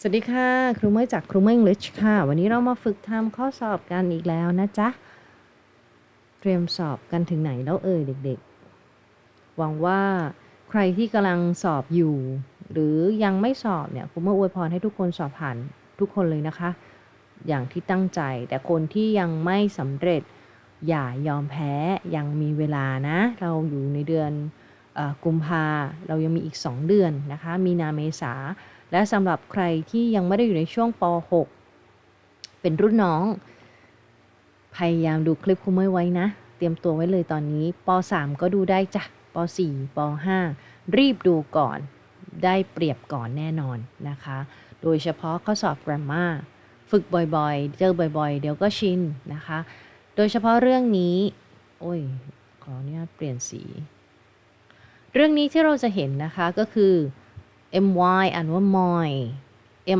สวัสดีค่ะ ครูเมย์จากครูเมย์ English ค่ะ วันนี้เรามาฝึกทำข้อสอบกันอีกแล้วนะจ๊ะ เตรียมสอบกันถึงไหนแล้วเอ่ยเด็กๆ หวังว่าใครที่กำลังสอบอยู่ หรือยังไม่สอบเนี่ยครูเมย์อวยพรให้ทุกคนสอบผ่านทุกคนเลยนะคะ อย่างที่ตั้งใจ แต่คนที่ยังไม่สำเร็จอย่ายอมแพ้ยังมีเวลานะ เราอยู่ในเดือนอกุมภาเรายังมีอีก 2 เดือนนะคะ มีนาเมษา และสำหรับใครที่ยังไม่ได้อยู่ในช่วงป .6 เป็นรุ่นน้อง พยายามดูคลิปคุณไม่ไว้นะ เตรียมตัวไว้เลยตอนนี้ป .3 ก็ดูได้จ้ะป .4 ป .5 รีบดูก่อน ได้เปรียบก่อนแน่นอนนะคะ โดยเฉพาะข้อสอบ grammar ฝึกบ่อยๆ เจอบ่อยๆ เดี๋ยวก็ชินนะคะ โดยเฉพาะเรื่องนี้ โอ้ย ขออนุญาตเปลี่ยนสี เรื่องนี้ที่เราจะเห็นนะคะก็คือ my อ่านว่า my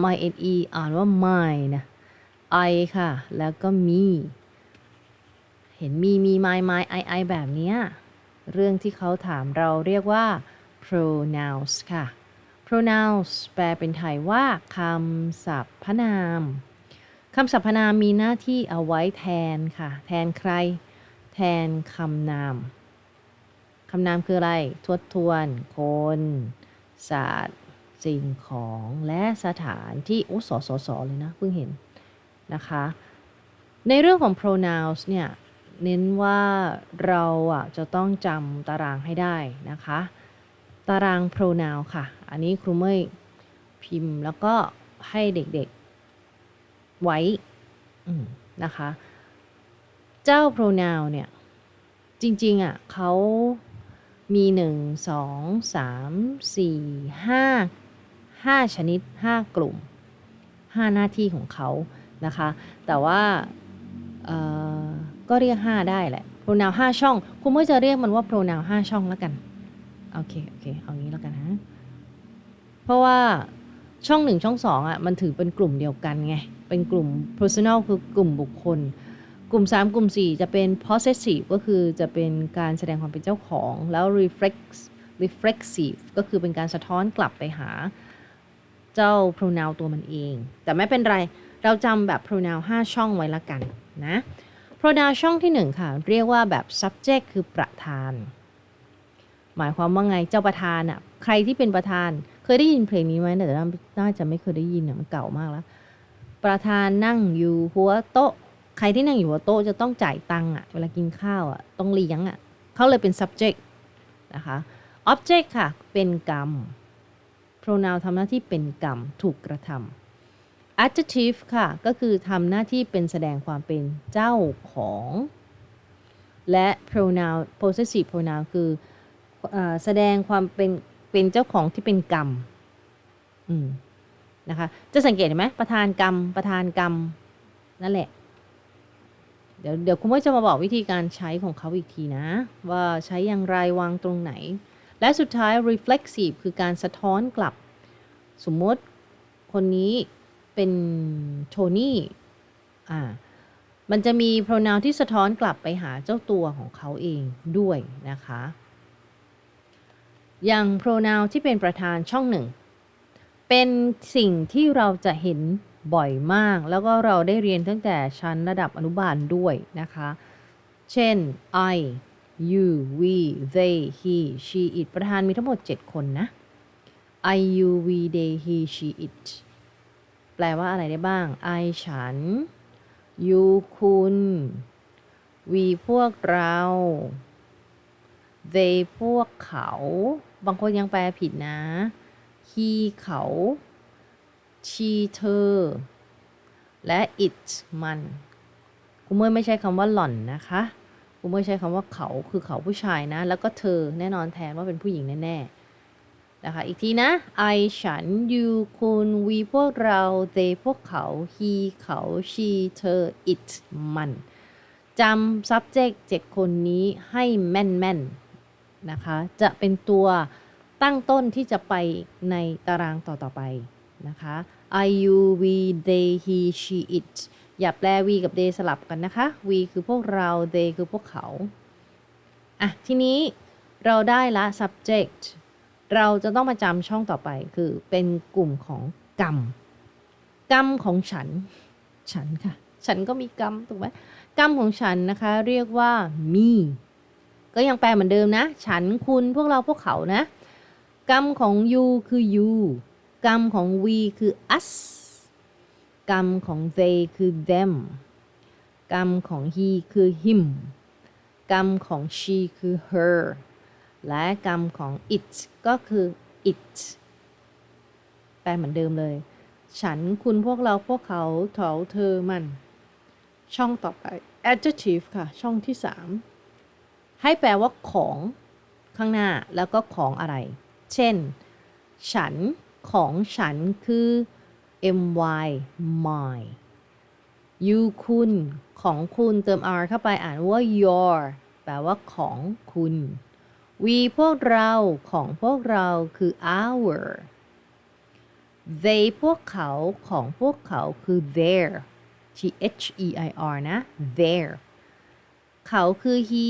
m i n e อ่านว่า my นะ i ค่ะ แล้วก็มีเห็นมีมี my my i i แบบเนี้ยเรื่องที่เขาถามเราเรียกว่า pronouns ค่ะ pronouns แปลเป็นไทยว่าคำสรรพนามคำสรรพนามมีหน้าที่เอาไว้แทนค่ะ แทนใคร แทนคำนาม คำนามคืออะไร ทวดทวน คน ศาสตร์ สิ่งของและสถานที่โอ้สอสอสอเลยนะเพิ่งเห็นนะคะ ในเรื่องของ pronouns เนี่ยเน้นว่าเราอะจะต้องจำตารางให้ได้นะคะ ตาราง pronoun ค่ะ อันนี้ครูเมยพิมพ์แล้วก็ให้เด็กๆไว้นะคะ เจ้า pronoun เนี่ยจริงๆอะเขา มี 1 2 3 4 5 5 ชนิด 5 กลุ่ม 5 หน้าที่ของเขานะคะ แต่ว่าก็เรียก 5 ได้แหละ pronoun 5 ช่อง คุณเมื่อจะเรียกมันว่า pronoun 5 ช่องแล้วกัน โอเค โอเค เอางี้แล้วกันนะเพราะว่าช่อง 1 ช่อง2อะ มันถือเป็นกลุ่มเดียวกันไง เป็นกลุ่ม personal คือกลุ่มบุคคล กลุ่ม 3 กลุ่ม 4 จะเป็น possessive ก็คือจะเป็นการแสดงความเป็นเจ้าของ แล้ว reflex reflexive ก็คือเป็นการสะท้อนกลับไปหาเจ้า pronoun ตัวมันเอง แต่ไม่เป็นไร เราจำแบบ pronoun 5 ช่องไว้ละกันนะ pronoun ช่องที่ 1 ค่ะ เรียกว่าแบบ subject คือประธาน หมายความว่าไง เจ้าประธานอะใครที่เป็นประธาน เคยได้ยินเพลงนี้ไหมแต่น่าจะไม่เคยได้ยินอะมันเก่ามากแล้ว ประธานนั่งอยู่หัวโต๊ะ ใครที่นั่งอยู่หัวโต๊ะจะต้องจ่ายตังค์อะเวลากินข้าวอะต้องเลี้ยงอะเขาเลยเป็น subject นะคะ object ค่ะ เป็นกรรม pronoun ทำหน้าที่เป็นกรรม ถูกกระทำ adjective ค่ะ ก็คือทำหน้าที่เป็นแสดงความเป็นเจ้าของ และ pronoun possessive pronoun คืออแสดงความเป็นเป็นเจ้าของที่เป็นกรรมนะคะ จะสังเกตเห็นไหมประธานกรรม ประธานกรรม นั่นแหละ ดี๋ยวเดี๋ยวคุณพ่อจะมาบอกวิธีการใช้ของเขาอีกทีนะ ว่าใช้อย่างไรวางตรงไหน และสุดท้าย reflexive คือการสะท้อนกลับ สมมติคนนี้เป็นโทนี่อ่ามันจะมี pronoun ที่สะท้อนกลับไปหาเจ้าตัวของเขาเองด้วยนะคะ อย่าง pronoun ที่เป็นประธานช่องหนึ่ง เป็นสิ่งที่เราจะเห็น บ่อยมาก แล้วก็เราได้เรียนตั้งแต่ชั้นระดับอนุบาลด้วยนะคะ เช่น I you we they he she it ประธานมีทั้งหมด 7 คนนะ I you we they he she it แปลว่าอะไรได้บ้าง I ฉัน you คุณ we พวกเรา they พวกเขา บางคนยังแปลผิดนะ he เขา she เธอ และ it มันคุณเมื่อไม่ใช่คำว่าหล่อนนะคะูไม่ใช้คำว่าเขาคือเขาผู้ชายนะ แล้วก็เธอแน่นอนแทนว่าเป็นผู้หญิงแน่ๆนะคะ อีกทีนะ I ฉัน you คุณ we พวกเรา they พวกเขา he เขา she เธอ it มันจำ subject เจ็ดคนนี้ให้แม่นๆนะคะ จะเป็นตัวตั้งต้นที่จะไปในตารางต่อๆไปนะคะ I U we they he she it อย่าแปล v กับ they สลับกันนะคะ v คือพวกเรา they คือพวกเขา อะ ทีนี้เราได้ละ subject เราจะต้องมาจำช่องต่อไปคือเป็นกลุ่มของกรรม กรรมของฉัน ฉันค่ะ ฉันก็มีกรรมถูกไหมกรรมของฉันนะคะ เรียกว่า me ก็ยังแปลเหมือนเดิมนะ ฉันคุณพวกเราพวกเขานะ กรรมของ you คือ you กรรมของ we คือ us กรรมของ they คือ them กรรมของ he คือ him กรรมของ she คือ her และกรรมของ it ก็คือ it แปลเหมือนเดิมเลย ฉันคุณพวกเราพวกเขาเขาเธอมัน ช่องต่อไป adjective ค่ะ ช่องที่ 3 ให้แปลว่าของข้างหน้าแล้วก็ของอะไร เช่น ฉัน ของฉันคือ my my you คุณของคุณเติม r เข้าไปอ่านว่า your แปลว่าของคุณ we พวกเราของพวกเราคือ our they พวกเขาของพวกเขาคือ their t h e i r นะ their เขาคือ he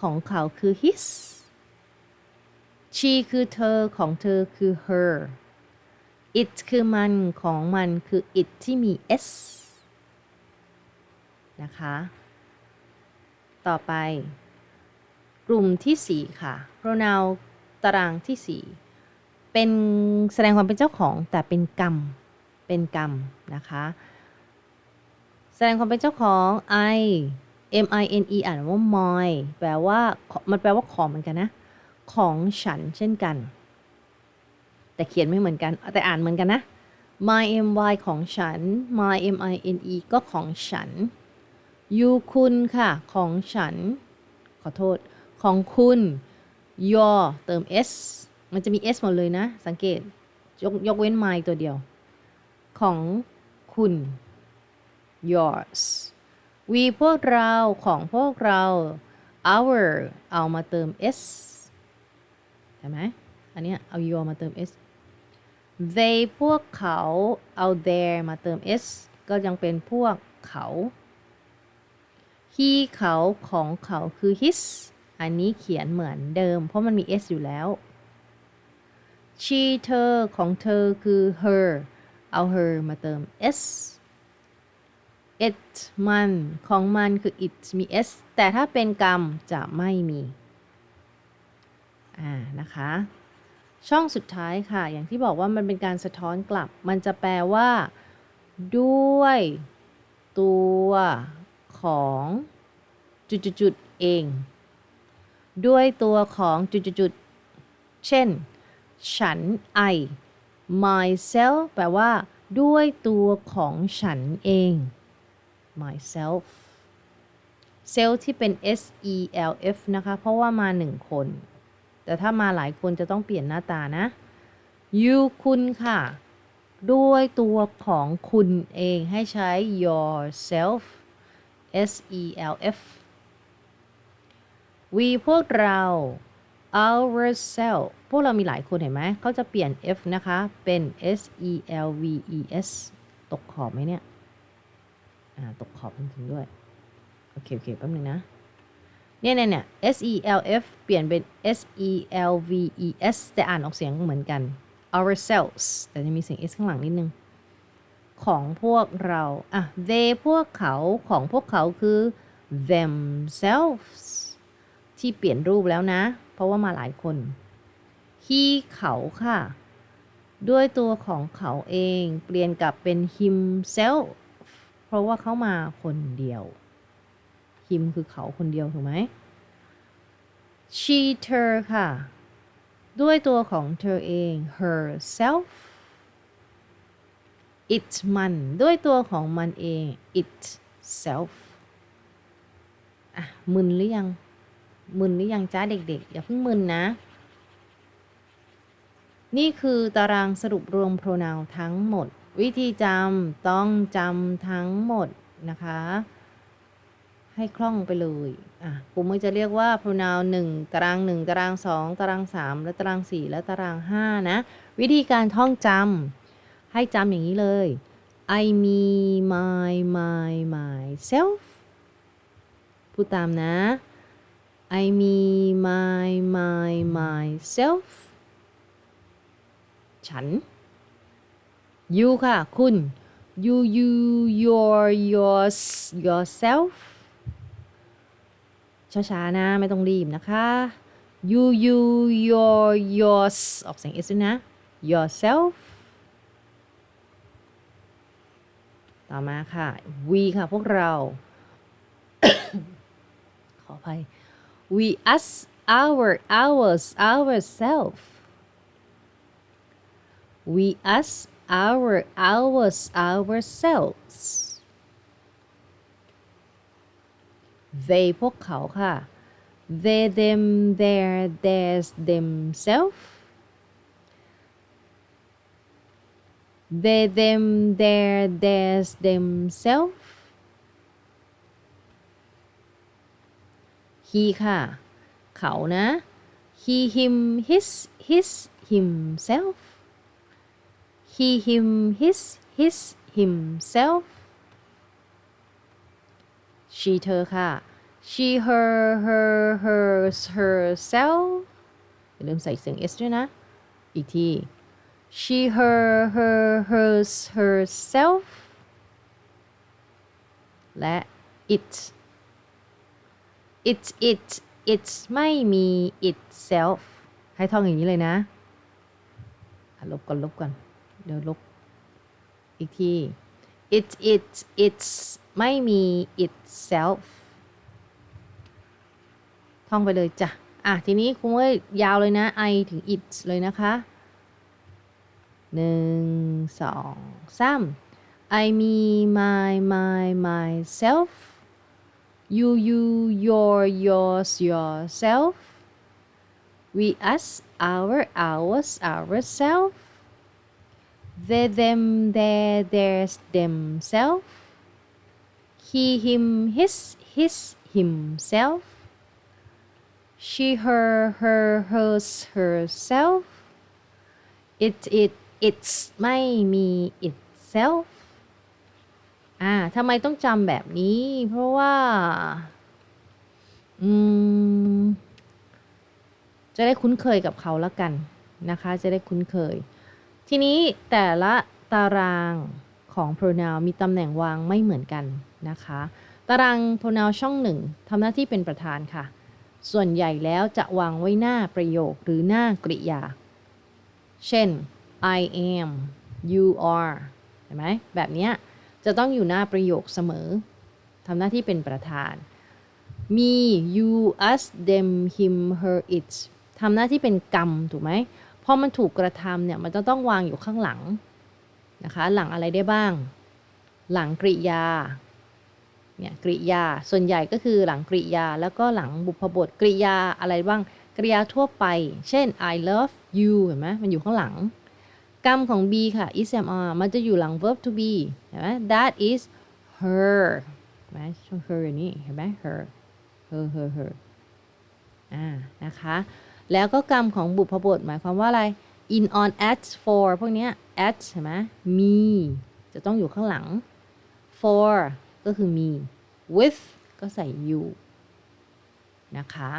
ของเขาคือ his she คือเธอของเธอคือ her it คือมันของมันคือ it ที่มี s นะคะ ต่อไป กลุ่มที่ 4 ค่ะ pronoun ตารางที่ 4 เป็นแสดงความเป็นเจ้าของแต่เป็นกรรม เป็นกรรมนะคะ แสดงความเป็นเจ้าของ I M I N E อ่านว่า my แปลว่า มันแปลว่าของเหมือนกันนะ ของฉันเช่นกัน แต่เขียนไม่เหมือนกัน แต่อ่านเหมือนกันนะ my m y ของฉัน my m i n e ก็ของฉัน you คุณค่ะ ของฉัน ขอโทษ ของคุณ your เติม s มันจะมี s หมดเลยนะ สังเกต ยกยกเว้น my ตัวเดียว ของคุณ yours we พวกเราของพวกเรา our เอามาเติม s ใช่ไหมอันนี้เอา your มาเติม s they พวกเขาเอา their มาเติม s ก็ยังเป็นพวกเขา he เขาของเขาคือ his อันนี้เขียนเหมือนเดิม เพราะมันมี s อยู่แล้ว she เธอของเธอคือ her เอา her มาเติม s it มันของมันคือ it มี s แต่ถ้าเป็นกรรมจะไม่มี อ่า นะคะ ช่องสุดท้ายค่ะ อย่างที่บอกว่ามันเป็นการสะท้อนกลับ มันจะแปลว่า ด้วย ตัวของจุดๆเอง ด้วยตัวของจุดๆเช่น ฉัน I myself แปลว่า ด้วยตัวของฉันเอง myself self ที่เป็น s e l f นะคะ เพราะว่ามาหนึ่งคน แต่ถ้ามาหลายคนจะต้องเปลี่ยนหน้าตานะ you คุณค่ะ ด้วยตัวของคุณเองให้ใช้ yourself s e l f we พวกเรา ourselves พวกเรามีหลายคนเห็นไหม เขาจะเปลี่ยน f นะคะ เป็น s e l v e s ตกขอบไหมเนี่ย อ่า ตกขอบจริงๆด้วย โอเค โอเค แป๊บนึงนะ เนี่ยเนี่ยเนี่ย S E L F เปลี่ยนเป็น S E L V E S แต่อ่านออกเสียงเหมือนกัน ourselves แต่จะมีเสียง S ข้างหลังนิดนึง ของพวกเรา อะ they พวกเขาของพวกเขาคือ themselves ที่เปลี่ยนรูปแล้วนะ เพราะว่ามาหลายคน he เขาค่ะ ด้วยตัวของเขาเองเปลี่ยนกลับเป็น himself เพราะว่าเขามาคนเดียว him คือเขาคนเดียวถูกไหม she เธอค่ะ ด้วยตัวของเธอเอง herself it มัน ด้วยตัวของมันเอง itself อะ มึนหรือยัง มึนหรือยังจ้าเด็กๆ อย่าเพิ่งมึนนะ นี่คือตารางสรุปรวม pronoun ทั้งหมด วิธีจำต้องจำทั้งหมดนะคะ ให้คล่องไปเลย อะผมจะเรียกว่า pronoun 1 ตาราง 1 ตาราง 2 ตาราง 3 และตาราง 4 และตาราง 5 นะ วิธีการท่องจำให้จำอย่างนี้เลย I me my my myself พูดตามนะ I me my my myself ฉัน you ค่ะ คุณ you you your yours yourself ช้าๆ นะ ไม่ต้องรีบนะคะ you you your yours ออกเสียง s ด้วยนะ yourself ต่อมาค่ะ we ค่ะพวกเรา ขออภัย we us our ours ourself we us our ours ourselves they พวกเขาค่ะ they them their theirs themselves they them their theirs themselves he ค่ะ เขานะ he him his his himself he him his his himself She เธอค่ะ she her her hers herself อย่าลืมใส่เสียง s ด้วยนะ อีกที she her her hers herself และ it it it it ไม่มี itself ให้ท่องอย่างนี้เลยนะอะลบก่อนลบก่อน เดี๋ยวลบ อีกที it it it's ไม่มี itself ท่องไปเลยจ้ะ อะ ทีนี้คุณว่ายาวเลยนะ I ถึง it เลยนะคะหนึ่งสองสาม I me my my myself you you your yours yourself we us our ours ourselves they them their theirs themselves he him his his himself she her her hers herself it it it's ไม่มี itself อ่าทำไมต้องจำแบบนี้ เพราะว่า อืม จะได้คุ้นเคยกับเขาแล้วกันนะคะ จะได้คุ้นเคย ทีนี้แต่ละตารางของ pronoun มีตำแหน่งวางไม่เหมือนกันนะคะ ตาราง pronoun ช่องหนึ่งทำหน้าที่เป็นประธานค่ะ ส่วนใหญ่แล้วจะวางไว้หน้าประโยคหรือหน้ากริยา เช่น I am you are เห็นไหมแบบนี้จะต้องอยู่หน้าประโยคเสมอทำหน้าที่เป็นประธานมี you us them him her it ทำหน้าที่เป็นกรรม ถูกไหม พอมันถูกกระทำเนี่ยมันจะต้องวางอยู่ข้างหลังนะคะ หลังอะไรได้บ้าง หลังกริยาเนี่ยกริยาส่วนใหญ่ก็คือหลังกริยา แล้วก็หลังบุพบทกริยาอะไรบ้างกริยาทั่วไป เช่น I love you เห็นไหมมันอยู่ข้างหลัง กรรมของ be ค่ะ is am are มันจะอยู่หลัง verb to be เห็นไหม that is her เห็นไหมช่อง her อย่างนี้เห็นไหม her her her her อ่านะคะ แล้วก็กรรมของบุพบทหมายความว่าอะไร in on at for พวกเนี้ย at เห็นไหม me จะต้องอยู่ข้างหลัง for ก็คือ me with ก็ใส่ you นะคะ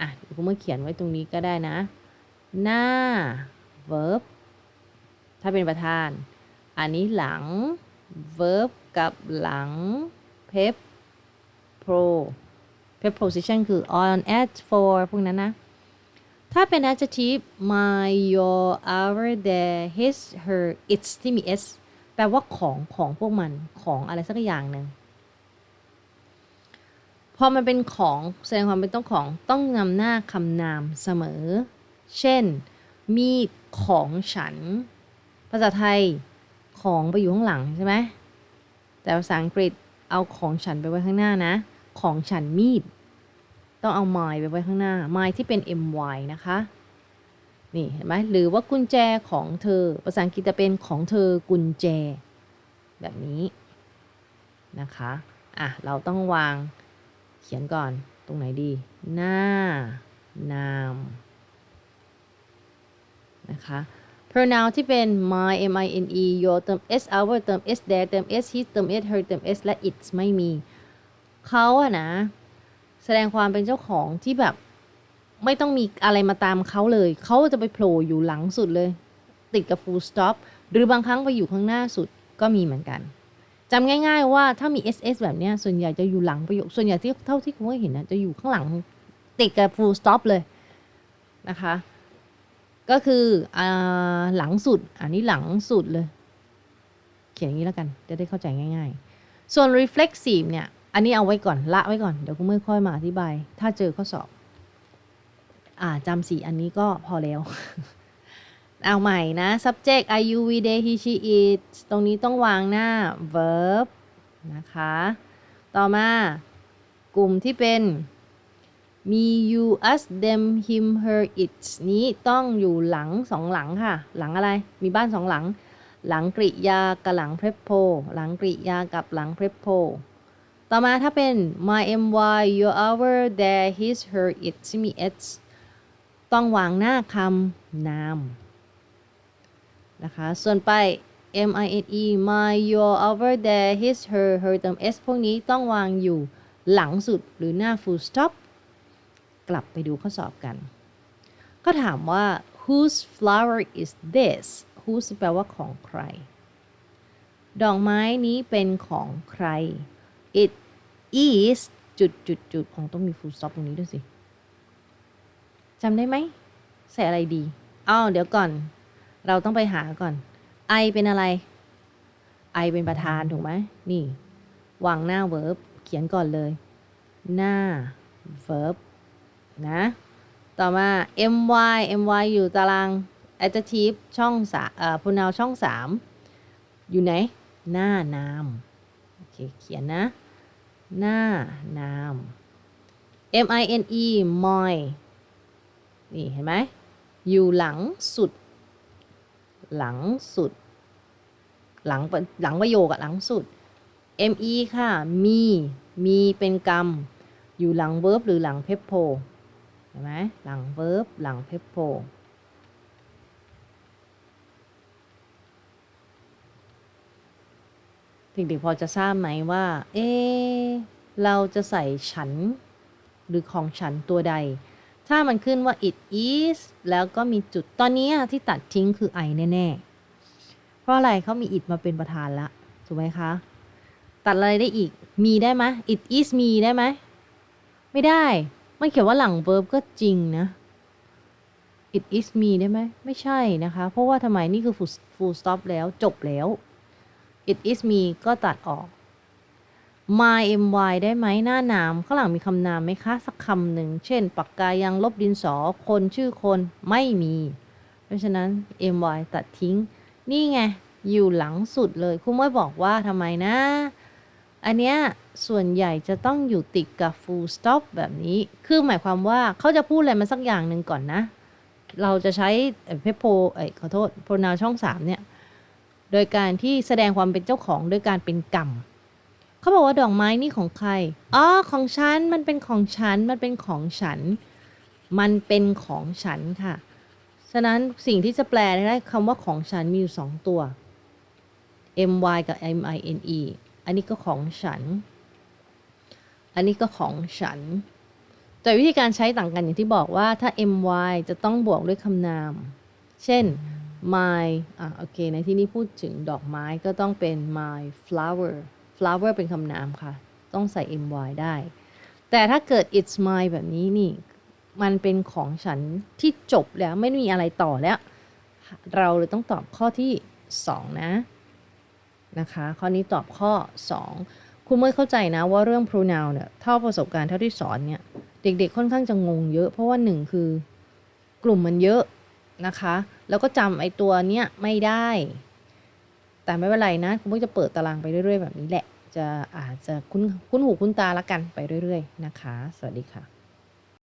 อะคุณมาเขียนไว้ตรงนี้ก็ได้นะ หน้า verb ถ้าเป็นประธาน อันนี้หลัง verb กับหลัง pep pro preposition คือ on at for พวกนั้นนะ ถ้าเป็น adjective my your our their his her its ที่มี s แปลว่าของของพวกมันของอะไรสักอย่างหนึ่งพอมันเป็นของแสดงความเป็นต้องของต้องนำหน้าคำนามเสมอ เช่น มีของฉัน ภาษาไทยของไปอยู่ข้างหลังใช่ไหมแต่ภาษาอังกฤษเอาของฉันไปไว้ข้างหน้านะ ของฉันมีด ต้องเอา my ไปไว้ข้างหน้า my ที่เป็น my นะคะ นี่เห็นไหมหรือว่ากุญแจของเธอ ภาษาอังกฤษจะเป็นของเธอกุญแจ แบบนี้นะคะ อะ เราต้องวางเขียนก่อนตรงไหนดี หน้านามนะคะ pronoun ที่เป็น my m i n e your เติม s our เติม s their เติม s his เติม s her เติม s และ its ไม่มี เขาอะนะ แสดงความเป็นเจ้าของที่แบบ ไม่ต้องมีอะไรมาตามเขาเลย เขาจะไปโผล่อยู่หลังสุดเลย ติดกับ full stop หรือบางครั้งไปอยู่ข้างหน้าสุดก็มีเหมือนกันจำง่าย ๆ ว่าถ้ามี ss แบบเนี้ยส่วนใหญ่จะอยู่หลังประโยค ส่วนใหญ่ที่เท่าที่คุณเห็นนะจะอยู่ข้างหลังติดกับ full stop เลยนะคะ ก็คืออหลังสุด อันนี้หลังสุดเลย เขียนอย่างนี้แล้วกัน จะได้เข้าใจง่าย ๆ ส่วน reflexive เนี่ย อันนี้เอาไว้ก่อนละไว้ก่อนเดี๋ยวคุณเมื่อค่อยมาอธิบาย ถ้าเจอข้อสอบ อ่าจำสีอันนี้ก็พอแล้ว เอาใหม่นะ subject I you we they he she it ตรงนี้ต้องวางหน้า verb นะคะ ต่อมากลุ่มที่เป็นมี you us them him her it นี้ต้องอยู่หลังสองหลังค่ะ หลังอะไร มีบ้านสองหลัง หลังกริยากับหลัง prepo หลังกริยากับหลัง prepo ต่อมาถ้าเป็น my my your our their his her it ที่มี it ต้องวางหน้าคำนามนะคะ ส่วนไป m i n e my your our their his her her เติม s พวกนี้ต้องวางอยู่หลังสุดหรือหน้า full stop กลับไปดูข้อสอบกัน ก็ถามว่า whose flower is this whose แปลว่าของใคร ดอกไม้นี้เป็นของใคร it is จุดจุดจุดของต้องมี full stop ตรงนี้ด้วยสิจำได้ไหมใส่อะไรดีอ้าวเดี๋ยวก่อน เราต้องไปหาก่อน I เป็นอะไร I เป็นประธานถูกไหมนี่ วางหน้า verb เขียนก่อนเลย หน้า verb นะ ต่อมา my my อยู่ตาราง adjective ช่องสาเอ่อ pronoun ช่องสามอยู่ไหน หน้านาม โอเค เขียนนะ หน้านาม m i n e my นี่เห็นไหมอยู่หลังสุด หลังสุด หลังหลังประโยคอะหลังสุด me ค่ะ มี มีเป็นกรรม อยู่หลัง verb หรือหลัง prepo เห็นไหมหลัง verb หลัง prepo เด็กๆพอจะทราบไหมว่า เอ๊เราจะใส่ฉัน หรือของฉันตัวใด ถ้ามันขึ้นว่า it is แล้วก็มีจุดตอนนี้ที่ตัดทิ้งคือ I แน่ๆ เพราะอะไรเขามี it มาเป็นประธานละถูกไหมคะ ตัดอะไรได้อีก มีได้ไหม it is me ได้ไหม ไม่ได้ มันเขียนว่าหลัง verb ก็จริงนะ it is me ได้ไหม ไม่ใช่นะคะ เพราะว่าทำไมนี่คือ full stop แล้วจบแล้ว it is me ก็ตัดออก my my ได้ไหมหน้านามข้างหลังมีคำนามไหมคะ สักคำหนึ่ง เช่น ปากกายังลบดินสอ คนชื่อคนไม่มี เพราะฉะนั้น my ตัดทิ้ง นี่ไง อยู่หลังสุดเลยคุณไม่บอกว่าทำไมนะ อันเนี้ยส่วนใหญ่จะต้องอยู่ติดกับ full stop แบบนี้ คือหมายความว่าเขาจะพูดอะไรมาสักอย่างหนึ่งก่อนนะ เราจะใช้เพโพเอ้ขอโทษ pronoun ช่องสามเนี่ย โดยการที่แสดงความเป็นเจ้าของโดยการเป็นกรรมเขาบอกว่าดอกไม้นี่ของใคร อ๋อ ของฉัน มันเป็นของฉัน มันเป็นของฉัน มันเป็นของฉันค่ะ ฉะนั้นสิ่งที่จะแปลได้คำว่าของฉันมีอยู่สองตัว my กับ mine อันนี้ก็ของฉัน อันนี้ก็ของฉัน แต่วิธีการใช้ต่างกันอย่างที่บอกว่าถ้า my จะต้องบวกด้วยคำนาม เช่น my อะโอเค ในที่นี้พูดถึงดอกไม้ก็ต้องเป็น my flower flower เป็นคำนามค่ะ ต้องใส่ my ได้ แต่ถ้าเกิด it's my แบบนี้นี่ มันเป็นของฉันที่จบแล้วไม่มีอะไรต่อแล้ว เราเลยต้องตอบข้อที่ 2 นะ นะคะ ข้อนี้ตอบข้อ 2 คุณเมื่อเข้าใจนะว่าเรื่อง pronoun เนี่ย เท่าประสบการณ์เท่าที่สอนเนี่ย เด็กๆค่อนข้างจะงงเยอะ เพราะว่าหนึ่งคือกลุ่มมันเยอะนะคะ แล้วก็จำไอ้ตัวเนี้ยไม่ได้ แต่ไม่เป็นไรนะ คุณก็จะเปิดตารางไปเรื่อย ๆ แบบนี้แหละ จะอาจจะคุ้นคุ้นหูคุ้นตาละกันไปเรื่อย ๆ นะคะ สวัสดีค่ะ